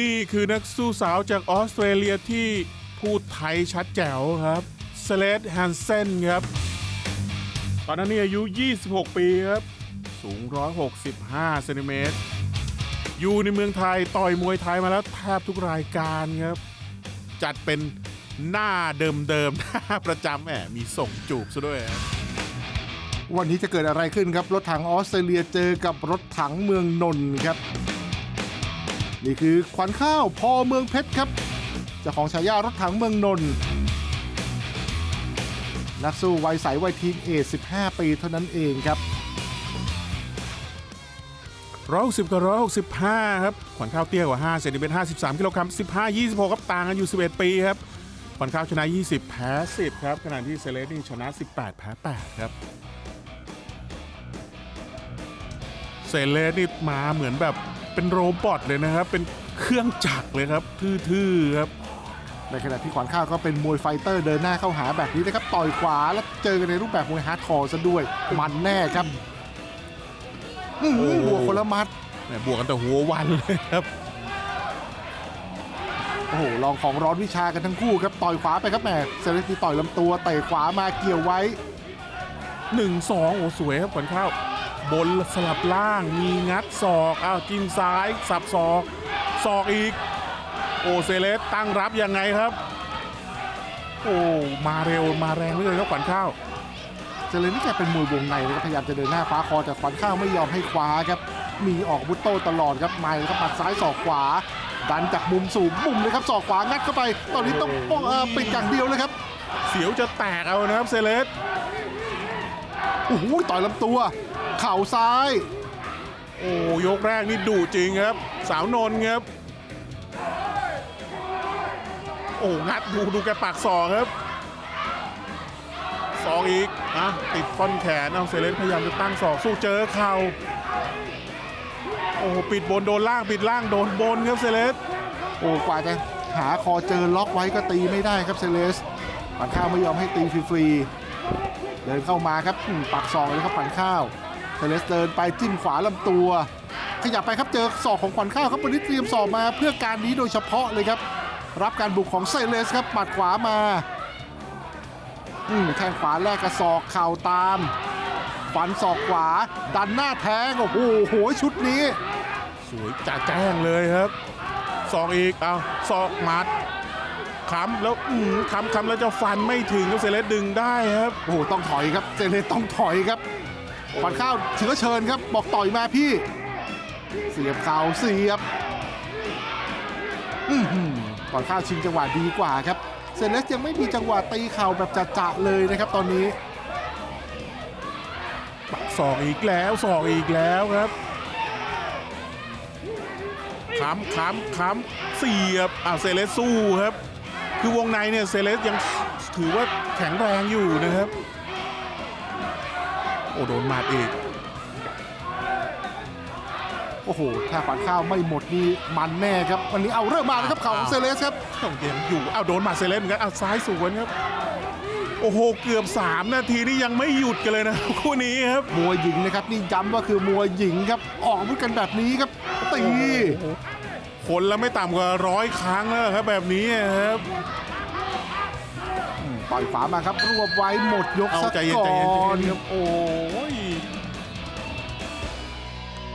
นี่คือนักสู้สาวจากออสเตรเลียที่พูดไทยชัดแจ๋วครับเซเลสแฮนเซนครับ ตอนนั้นนี่อายุ 26 ปีครับ สูง 165เซนติเมตรอยู่ในเมืองไทยต่อยมวยไทยมาแล้วแทบทุกรายการครับ จัดเป็นหน้าเดิมๆหน้าประจำแหมมีส่งจูบซะด้วยครับวันนี้จะเกิดอะไรขึ้นครับ รถถังออสเตรเลียเจอกับรถถังเมืองนนท์ครับ นี่คือขวัญข้าวพอเมืองเพชรครับเจ้าของฉายารถถังเมืองนนท์นักสู้วัยใสวัยทีนเอ15 ปีเท่านั้นเองครับร้อยหกสิบกับร้อยหกสิบห้าครับ ขวัญข้าวเตี้ยกว่า5เซนติเมตร53กิโลกรัม15 26ครับต่างกันอยู่11ปีครับ ขวัญข้าวชนะ20แพ้10ครับ ขณะที่เซเลสนี่ชนะ18แปดแพ้8ครับ เซเลสนี่มาเหมือนแบบเป็นโรบอทเลยนะครับ เป็นเครื่องจักรเลยครับทื่อๆครับในขณะที่ขวัญข้าวก็เป็นมวยไฟเตอร์เดินหน้าเข้าหาแบบนี้นะครับ ต่อยขวาแล้วเจอกันในรูปแบบมวยฮาร์ดคอร์ซะด้วย มันแน่ครับอื้อหือโอ้โหหัวคนละมัดแหมบวกกันแต่หัววันเลยครับโอ้โหลองของร้อนวิชากันทั้งคู่ครับต่อยขวาไปครับแหมเซเลสตีต่อยลำตัวเตะขวามาเกี่ยวไว้หนึ่งสองโอ้สวยครับขวัญข้าว บนสลับล่างมีงัดศอกอ้าวจิ้มซ้ายสับศอกศอกอีก โอเซเลสตั้งรับยังไงครับ โอ้มาเร็วมาแรงเหลยครับขวัญข้าวเซเลสนี่แกเป็นมวยวงในนะครับพยายามจะเดินหน้าฟ้าคอแต่ขวัญข้าวไม่ยอมให้คว้าครับ มีออกอาวุธโต้ตลอดครับไม่ครับปัดซ้ายศอกขวา ดันจากมุมสูงมุมเลยครับศอกขวางัดเข้าไป ตอนนี้ต้องป้องเอ่อปิดอย่างเดียวเลยครับ เสียวจะแตกเอานะครับเซเลสโอ้โหต่อยลำตัว เข่าซ้าย โอ้ยกแรกนี่ดุจริงครับ สาวนนท์ครับ โอ้งัดดูดูแกปากศอกครับศอกอีกอะติดท่อนแขนเอาเซเลสพยายามจะตั้งศอกสู้เจอเข่าโอ้ปิดบนโดนล่างปิดล่างโดนบนครับเซเลสโอ้กว่าจะหาคอเจอล็อกไว้ก็ตีไม่ได้ครับเซเลสปันข้าวไม่ยอมให้ตีฟรีๆเดินเข้ามาครับปักศอกเลยครับปันข้าว เซเลสเดินไปจิ้มขวาลำตัว ขยับไปครับเจอศอกของขวัญข้าวครับวันนี้เตรียมศอกมาเพื่อการนี้โดยเฉพาะเลยครับ รับการบุกของเซเลสครับปัดขวามาอืมแข้งขวาแลกกระศอกเข่าตามฟันศอกขวา ดันหน้าแทงโอ้โหโหชุดนี้ สวยจ่าแจ้งเลยครับศอกอีกเอาศอกหมัดค้ำแล้วอืมค้ำค้ำแล้วจะฟันไม่ถึงครับเซเลสดึงได้ครับโอ้โหต้องถอยครับเจเลสต้องถอยครับ ขวัญข้าวเชื้อเชิญครับ บอกต่อยมาพี่ เสียบเข่าเสียบอือหือขวัญข้าวชิงจังหวะดีกว่าครับเซเลสยังไม่มีจังหวะตีเข่าแบบจะๆเลยนะครับตอนนี้ปักศอกอีกแล้วศอกอีกแล้วครับค้ำค้ำค้ำเสียบอ้าวเซเลสสู้ครับ คือวงในเนี่ยเซเลสยังถือว่าแข็งแรงอยู่นะครับ โอ้โดนหมาดอีก โอ้โห ถ้าขวัญข้าวไม่หมดนี่มันแน่ครับ วันนี้เอาเริ่มมาแล้วครับเข่าของเซเลสครับต้องยังอยู่อ้าวโดนหมาดเซเลสเหมือนกันอ้าวซ้ายสวนครับ โอ้โห เกือบ 3 นาทีนี่ยังไม่หยุดกันเลยนะคู่นี้ครับ มวยหญิงนะครับ นี่ย้ำว่าคือมวยหญิงครับ ออกอาวุธกันแบบนี้ครับ ตีคนละไม่ต่ำกว่าร้อยครั้งแล้วครับแบบนี้ครับ ต่อยขวามาครับรวบไว้หมดยกเอาซะใจเย็นก่ใจอเย็นใจนเย็นครับโอ้ย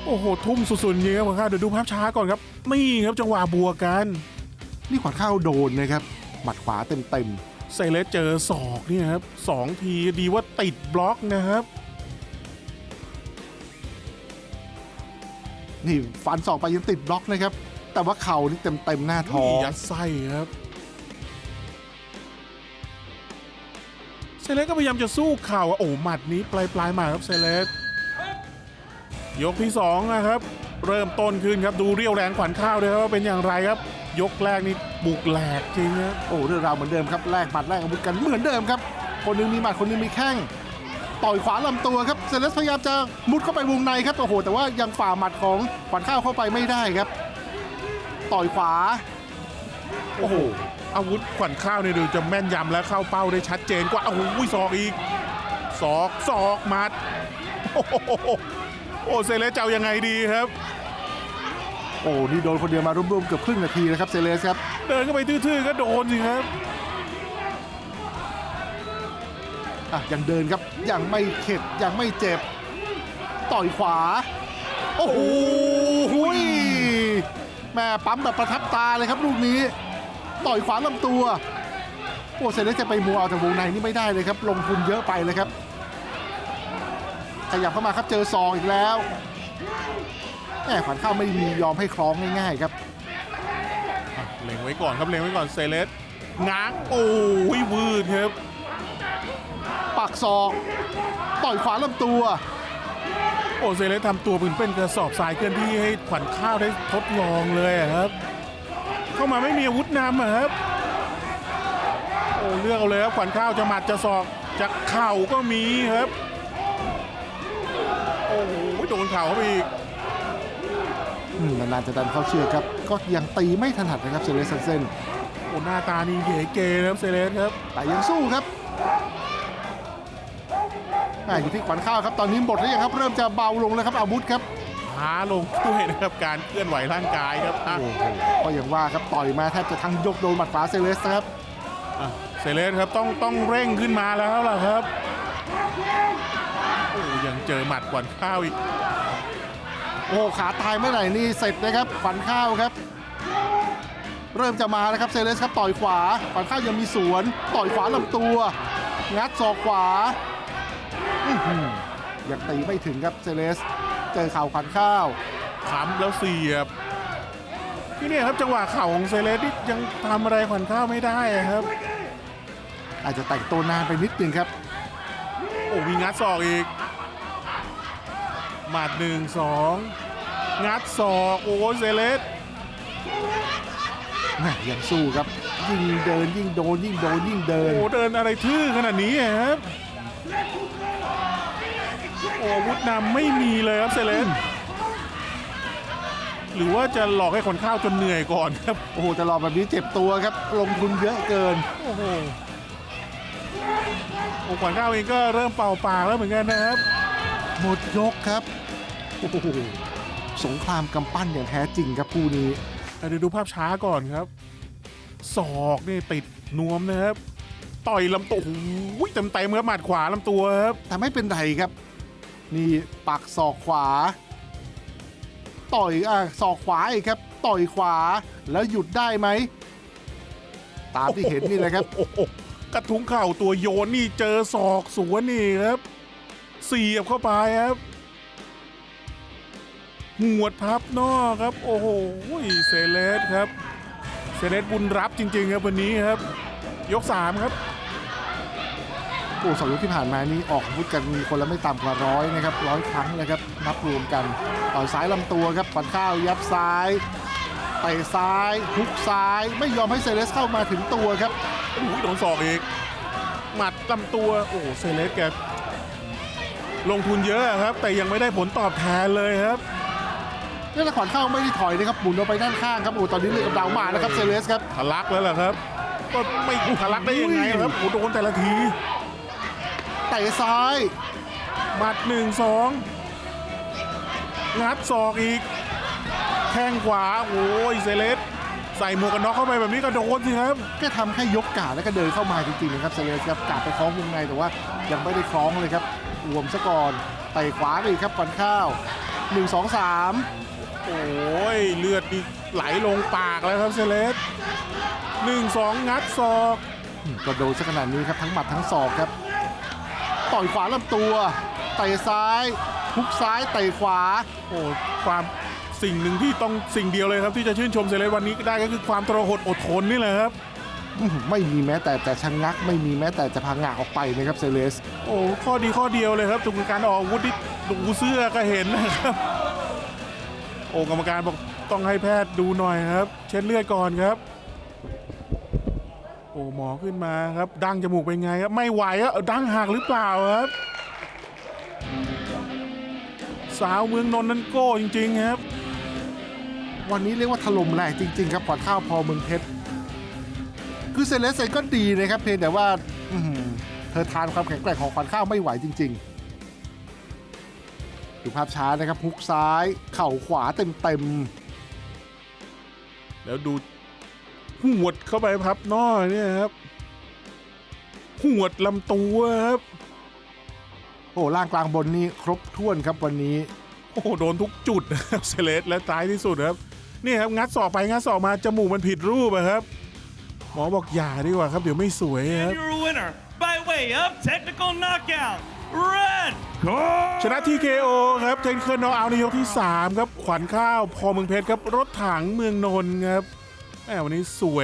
โอ้โห ทุ่มสุดๆจริงครับผมครับเดี๋ยวดูภาพช้าก่อนครับนี่ครับจังหวะบวกกันนี่ขวัญข้าวโดนนะครับหมัดขวาเต็มเซเลสเจอศอกเนี่ยครับสองทีดีว่าติดบล็อกนะครับ ๆนี่ฟันศอกไปยังติดบล็อกนะครับแต่ว่าเข่านี่เต็มๆหน้าท้องยัดไส้ครับ ซเลสก็พยายามจะสู้เข่าอะโอ้หมัดนี้ปลายปลายมาครับเซเลสยกที่สองนะครับ เริ่มต้นขึ้นครับดูเรียวแรงขวัญข้าวเลยครับว่าเป็นอย่างไรครับ ยกแรกนี่บุกแหลกจริงครับโอ้เรื่องราวเหมือนเดิมครับแลกหมัดแลกอาวุธกันเหมือนเดิมครับ คนหนึงมีหมัดคนหนึงมีแข้งต่อยขวาลำตัวครับเซเลสพยายามจะมุดเข้าไปวงในครับโอ้โหแต่ว่ายังฝ่าหมัดของขวัญข้าวเข้าไปไม่ได้ครับ ต่อยขวาโอ้โห อาวุธขวัญข้าวเนี่ยดูจะแม่นยำและเข้าเป้าได้ชัดเจนกว่าโอ้โหศอกอีกศอกศอกหมัด โอ้โหโอ้เซเลสจะเอายังไงดีครับโอ้นี่โดนคนเดียวมารวมๆเกือบครึ่งนาทีนะครับเซเลสครับเดินเข้าไปทื่อๆก็โดนสิครับอะยังเดินครับยังไม่เข็ดยังไม่เจ็บ ต่อยขวา โอ้โหหุยแม่ปั๊มแบบประทับตาเลยครับลูกนี้ ต่อยขวาลำตัวโอ้เซเลสจะไปมัวเอาแต่วงในนี่ไม่ได้เลยครับ ลงทุนเยอะไปเลยครับขยับเข้ามาครับเจอซองอีกแล้วแหมขวัญข้าวไม่มียอมให้คล้องง่ายๆครับเล็งไว้ก่อนครับเล็งไว้ก่อนเซเลสง้างโอ้ยวืดครับปักศอกต่อยขวาลำตัว โอ้เซเลสทำตัวเป็นเป็นกระสอบทรายเคลื่อนที่ให้ขวัญข้าวได้ทดลองเลยอะครับ เข้ามาไม่มีอาวุธนำอะครับโอ้เลือกเอาเลยครับขวัญข้าวจะหมัดจะศอกจะเข่าก็มีครับโอ้โหโดนเข่าเข้าไปอีกอืมนานๆจะดันเข้าเชือกครับ ก็ยังตีไม่ถนัดนะครับเซเลสซันเซนโอ้หน้าตานี่เก๋เกนะครับเซเลสครับ แต่ยังสู้ครับแม่อยู่ที่ขวัญข้าวครับตอนนี้หมดแล้วยังครับ เริ่มจะเบาลงแล้วครับอาวุธครับ ช้าลงด้วยนะครับการเคลื่อนไหวร่างกายครับอะโอ้โหก็อย่างว่าครับต่อยมาแทบจะทั้งยกโดนหมัดขวาเซเลสนะครับ อะเซเลสครับต้องต้องเร่งขึ้นมาแล้วล่ะครับโอ้ยังเจอหมัดขวัญข้าวอีก โอ้ขาตายเมื่อไหร่นี่เสร็จนะครับขวัญข้าวครับ เริ่มจะมาแล้วครับเซเลสครับต่อยขวาขวัญข้าวยังมีสวนต่อยขวาลำตัว งัดศอกขวาอื้อหือยังตีไม่ถึงครับเซเลส เจอเข่าขวัญข้าวค้ำแล้วเสียบ ที่เนี่ยครับจังหวะเข่าของเซเลสนี่ยังทำอะไรขวัญข้าวไม่ได้อะครับ อาจจะแต่งตัวนานไปนิดนึงครับ โอ้มีงัดศอกอีก หมัดหนึ่งสองงัดศอกโอ้เซเลสแม่ยังสู้ครับ ยิ่งเดินยิ่งโดนยิ่งโดนยิ่งเดิน โอ้เดินอะไรทื่อขนาดนี้อะครับ โอ้อาวุธนำไม่มีเลยครับเซเลสหรือว่าจะหลอกให้คนข้าวจนเหนื่อยก่อนครับ โอ้โหแต่รอแบบนี้เจ็บตัวครับ ลงทุนเยอะเกิน โอ้โหโอ้ขวัญข้าวเองก็เริ่มเป่าปากแล้วเหมือนกันนะครับ หมดยกครับ โอ้โหสงครามกำปั้นอย่างแท้จริงครับคู่นี้เดี๋ยวดูภาพช้าก่อนครับ ศอกนี่ติดนวมนะครับ ต่อยลำตัวโอ้ยเต็มเต็มๆครับหมัดขวาลำตัวครับแต่ไม่เป็นไรครับ นี่ปักศอกขวา ต่อยอะศอกขวาอีกครับ ต่อยขวาแล้วหยุดได้ไหม ตามที่เห็นนี่แหละครับโอ้โหกระทุ้งเข่าตัวโยนนี่เจอศอกสวนนี่ครับเสียบเข้าไปครับหวดพับนอกครับ โอ้โหเซเลสครับเซเลสบุญรับจริงๆครับวันนี้ครับ ยก 3 ครับ โอ้สองยกที่ผ่านมานี่ออกอาวุธกันมีคนละไม่ต่ำกว่าร้อยนะครับร้อยครั้งเลยครับนับรวมกันต่อยซ้ายลำตัวครับฝันข้าวยับซ้ายเตะซ้ายฮุกซ้าย ไม่ยอมให้เซเลสเข้ามาถึงตัวครับโอ้โหโดนศอกอีกหมัดลำตัวโอ้โหเซเลสแกลงทุนเยอะครับ แต่ยังไม่ได้ผลตอบแทนเลยครับนี่ละขวัญเข้าไม่ได้ถอยนะครับหมุนออกไปด้านข้างครับโอ้ตอนนี้เลือดกำเดามานะครับเซเลสครับทะลักแล้วล่ะครับ ก็ไม่ทะลักได้ยังไงครับโอ้โหโดนแต่ละทีเตะซ้ายหมัดหนึ่งสองงัดศอกอีก แข้งขวา โอ้ยเซเลสใส่หมวกกันน็อกเข้าไปแบบนี้ก็โดนสิครับ ก็ทำแค่ยกกาดแล้วก็เดินเข้ามาจริงๆนะครับเซเลสครับกาดไปคล้องวงในแต่ว่ายังไม่ได้คล้องเลยครับรวมซะก่อนเตะขวาไปอีกครับขวัญข้าว1 2 3 โอ้ยเลือดนี่ไหลลงปากแล้วครับเซเลสหนึ่งสองงัดศอก ก็โดนซะขนาดนี้ครับทั้งหมัดทั้งศอกครับ ต่อยขวาลำตัวเตะซ้ายฮุกซ้ายเตะขวา โอ้ความสิ่งหนึ่งที่ต้องสิ่งเดียวเลยครับที่จะชื่นชมเซเลสวันนี้ได้ก็คือความทรหดอดทนนี่แหละครับอื้อหือไม่มีแม้แต่จะชะงัก ไม่มีแม้แต่จะพังงะออกไปนะครับเซเลส โอ้ข้อดีข้อเดียวเลยครับตรงการออกอาวุธที่ดูเสื้อก็เห็นนะครับ โอ้กรรมการบอกต้องให้แพทย์ดูหน่อยครับ เช็ดเลือดก่อนครับโอ้หมอขึ้นมาครับดั้งจมูกเป็นไงครับไม่ไหวครับเอาดั้งหักหรือเปล่าครับสาวเมืองนนท์นั้นโก้จริง ๆ ครับ วันนี้เรียกว่าถล่มแรงจริง ๆ ครับขวัญข้าวพอเมืองเพชรคือเซเลสเองก็ดีนะครับ เพียงแต่ว่าอื้อหือเธอทานความแข็งแกร่งของขวัญข้าวไม่ไหวจริง ๆ ดูภาพช้านะครับฮุกซ้าย เข่าขวาเต็มแล้วดู หวดเข้าไปพับนอกเนี่ยครับหวดลำตัวครับโอ้ล่างกลางบนนี่ครบถ้วนครับวันนี้ โอ้โหโดนทุกจุดนะครับเซเลสและท้ายที่สุดครับนี่ครับงัดศอกไปงัดศอกมาจมูกมันผิดรูปอะครับหมอบอกอย่าดีกว่าครับเดี๋ยวไม่สวยครับ And your winner by way of technical knockout, Red Corner. ชนะที่ KO ครับเทนเคิลน็อกเอาท์ในยกที่ 3 ครับ ขวัญข้าว พอเมืองเพชรครับ รถถังเมืองนนท์ครับ แหมวันนี้สวย